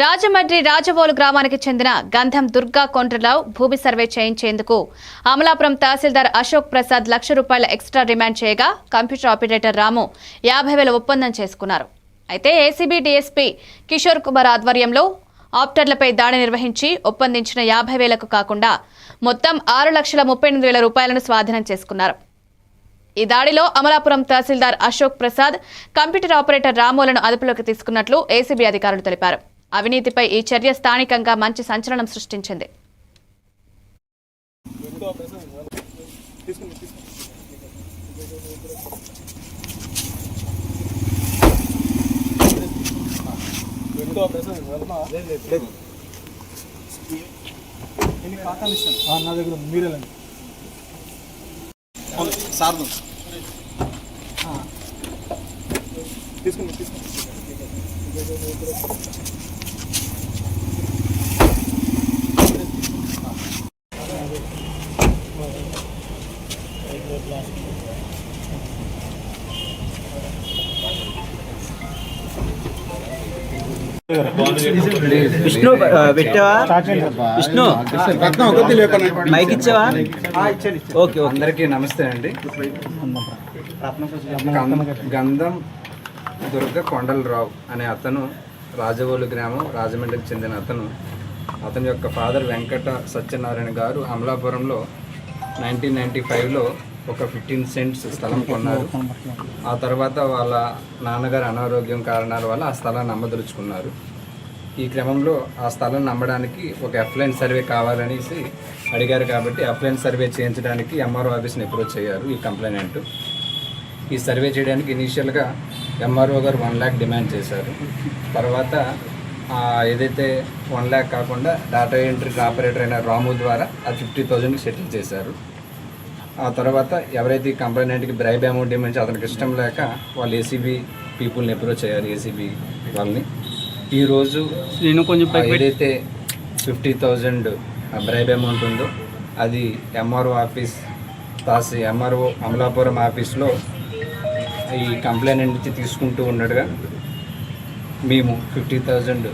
రాజమండ్రి రాజవోలు గ్రామానికి చెందిన గంధం దుర్గా కొండ్రరావు భూమి సర్వే చేయించేందుకు అమలాపురం తహసీల్దార్ అశోక్ ప్రసాద్ లక్ష రూపాయల ఎక్స్ట్రా డిమాండ్ చేయగా కంప్యూటర్ ఆపరేటర్ రాము యాభై వేల ఒప్పందం చేసుకున్నారు. అయితే ఏసీబీ డీఎస్పీ కిషోర్ కుమార్ ఆధ్వర్యంలో ఆప్టర్లపై దాడి నిర్వహించి ఒప్పందించిన యాభై వేలకు కాకుండా మొత్తం ఆరు లక్షల ముప్పై ఎనిమిది వేల రూపాయలను స్వాధీనం చేసుకున్నారు. ఈ దాడిలో అమలాపురం తహసీల్దార్ అశోక్ ప్రసాద్ కంప్యూటర్ ఆపరేటర్ రామోలను అదుపులోకి తీసుకున్నట్లు ఏసీబీ అధికారులు తెలిపారు. అవినీతిపై ఈ చర్య స్థానికంగా మంచి సంచలనం సృష్టించింది. ఆ, నా దగ్గర మీరే సార్ తీసుకోండి తీసుకోండి విష్ణు పెట్టావా? విష్ణు రత్నం ఒకటి మైక్ ఇచ్చావా? ఓకే అందరికీ నమస్తే అండి. గంధం దుర్గ కొండలరావు అనే అతను రాజవోలు గ్రామం రాజమండ్రికి చెందిన అతను అతని యొక్క ఫాదర్ వెంకట సత్యనారాయణ గారు అమలాపురంలో నైన్టీన్ నైంటీ ఫైవ్లో ఒక ఫిఫ్టీన్ సెంట్స్ స్థలం కొన్నారు. ఆ తర్వాత వాళ్ళ నాన్నగారు అనారోగ్యం కారణాల వల్ల ఆ స్థలాన్ని అమ్మదలుచుకున్నారు. ఈ క్రమంలో ఆ స్థలం నమ్మడానికి ఒక ఎఫ్లైన్ సర్వే కావాలనేసి అడిగారు కాబట్టి ఎఫ్లైన్ సర్వే చేయించడానికి ఎంఆర్ఓ ఆఫీస్ని అప్రోచ్ అయ్యారు ఈ కంప్లైనెంట్. ఈ సర్వే చేయడానికి ఇనీషియల్గా ఎంఆర్ఓ గారు వన్ ల్యాక్ డిమాండ్ చేశారు. తర్వాత ఏదైతే వన్ ల్యాక్ కాకుండా డేటా ఎంట్రీ ఆపరేటర్ అయిన రాము ద్వారా ఆ ఫిఫ్టీ థౌజండ్కి సెటిల్ చేశారు. ఆ తర్వాత ఎవరైతే ఈ కంప్లైంట్కి బ్రైబ్ అమౌంట్ ఇవ్వమని అతనికి ఇష్టం లేక వాళ్ళు ఏసీబీ పీపుల్ని అప్రోచ్ అయ్యారు ఏసీబీ వాళ్ళని. ఈరోజు నేను కొంచెం ఏదైతే ఫిఫ్టీ థౌజండ్ బ్రైబ్ అమౌంట్ ఉందో అది ఎంఆర్ఓ ఆఫీస్ తాస్ ఎంఆర్ఓ అమలాపురం ఆఫీస్లో ఈ కంప్లైంట్ నుంచి తీసుకుంటూ ఉండగా మేము ఫిఫ్టీ థౌజండ్